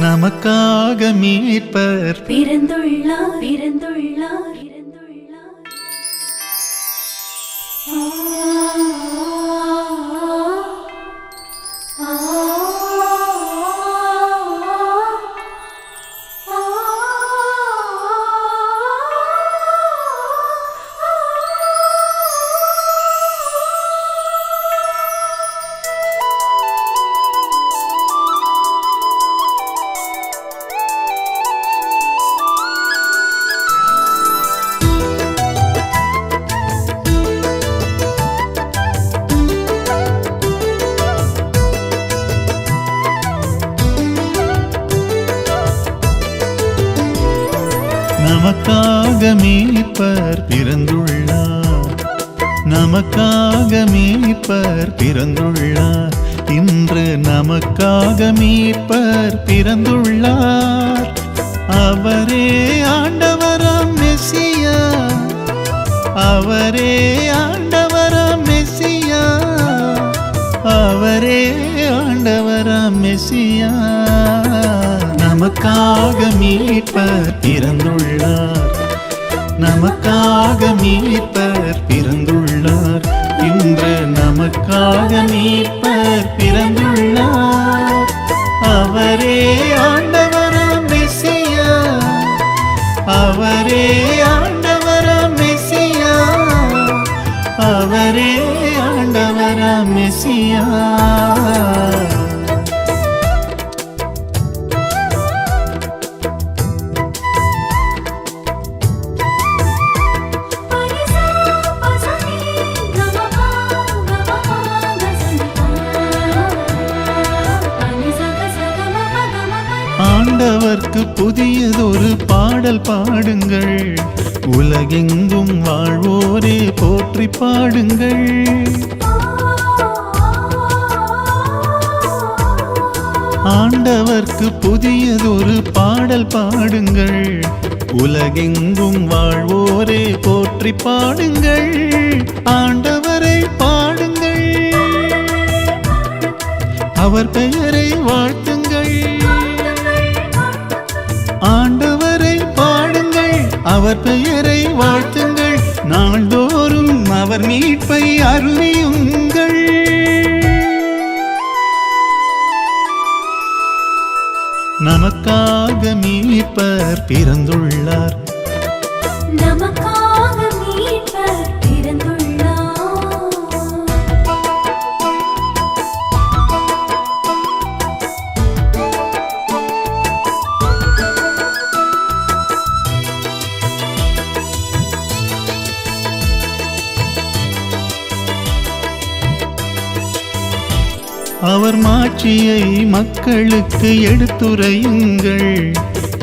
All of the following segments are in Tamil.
நமக்காக மீட்பர். பிறந்துள்ளார் பிறந்துள்ளார். நமக்காக மீட்பர் பிறந்துள்ளார். நமக்காக மீட்பர் பிறந்துள்ளார். இன்று நமக்காக மீட்பர் பிறந்துள்ளார். அவரே ஆண்டவராம் மெசியா. அவரே ஆண்டவராம் மெசியா. அவரே ஆண்டவராம் மெசியா. நமக்காக மீட்பர் பிறந்துள்ளார் நமக்காக மீட்பர் பிறந்துள்ளார். இன்று நமக்காக மீட்பர் பிறந்துள்ளார். அவரே ஆண்டவராம் மெசியா அவரே ஆண்டவராம் மெசியா அவரே ஆண்டவராம் மெசியா ஆண்டவர்க்கு புதியதொரு பாடல் பாடுங்கள். உலகெங்கும் வாழ்வோரே போற்றி பாடுங்கள். ஆண்டவர்க்கு புதியதொரு பாடல் பாடுங்கள். உலகெங்கும் வாழ்வோரே போற்றி பாடுங்கள். ஆண்டவரை பாடுங்கள். அவர் பெயரை வாழ்த்து ஆண்டவரை பாடுங்கள் அவர் பெயரை வாழ்த்துங்கள். நாள்தோறும் அவர் மீட்பை அறிவியுங்கள் நமக்காக மீட்பர் பிறந்துள்ளார். அவர் மாட்சியை மக்களுக்கு எடுத்துரையுங்கள்.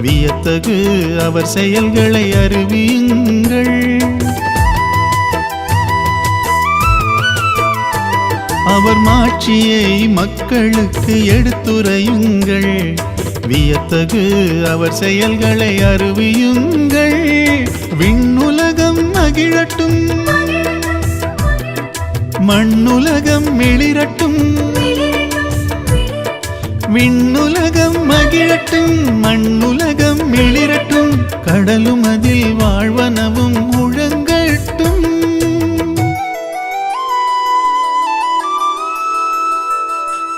வியத்தகு அவர் செயல்களை அறிவியுங்கள். அவர் மாட்சியை மக்களுக்கு எடுத்துரையுங்கள். வியத்தகு அவர் செயல்களை அறிவியுங்கள். விண்ணுலகம் மகிழட்டும். மண்ணுலகம் மிளிரட்டும் விண்ணுலகம் மகிழட்டும் மண்ணுலகம் மிளிரட்டும் கடலும் அதில் வாழ்வனவும் முழங்கட்டும்.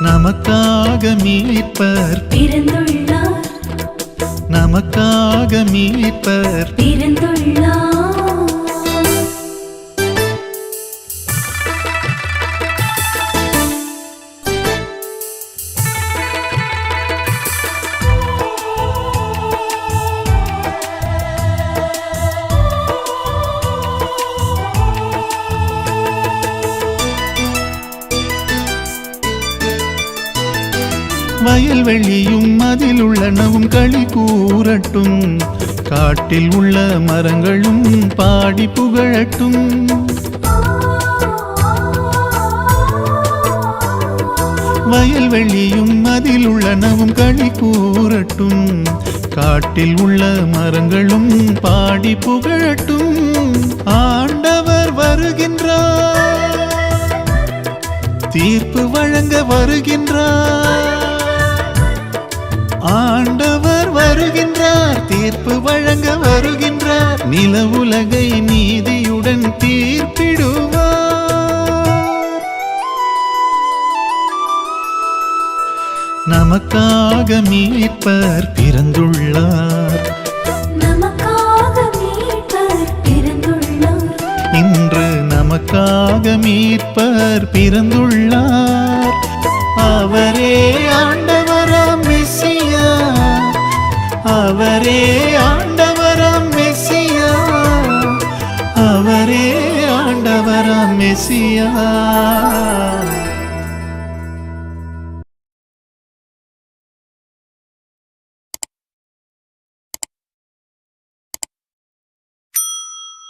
நமக்காக மீட்பர். பிறந்துள்ளார் நமக்காக மீட்பர். பிறந்துள்ளார் வயல் வெளியும் அதில் உள்ளனவும் களி கூறட்டும். காட்டில் உள்ள மரங்களும் பாடி புகழட்டும். வயல் வெளியும் அதில் உள்ளனவும் களி கூறட்டும். காட்டில் உள்ள மரங்களும் பாடி புகழட்டும். ஆண்டவர் வருகின்றார். தீர்ப்பு வழங்க வருகின்றார். ஆண்டவர் வருகின்றார் தீர்ப்பு வழங்க வருகின்றார் நில உலகை நீதியுடன் தீர்ப்பிடுவார். நமக்காக மீட்பர் பிறந்துள்ளார். நமக்காக மீட்பர் பிறந்துள்ளார்.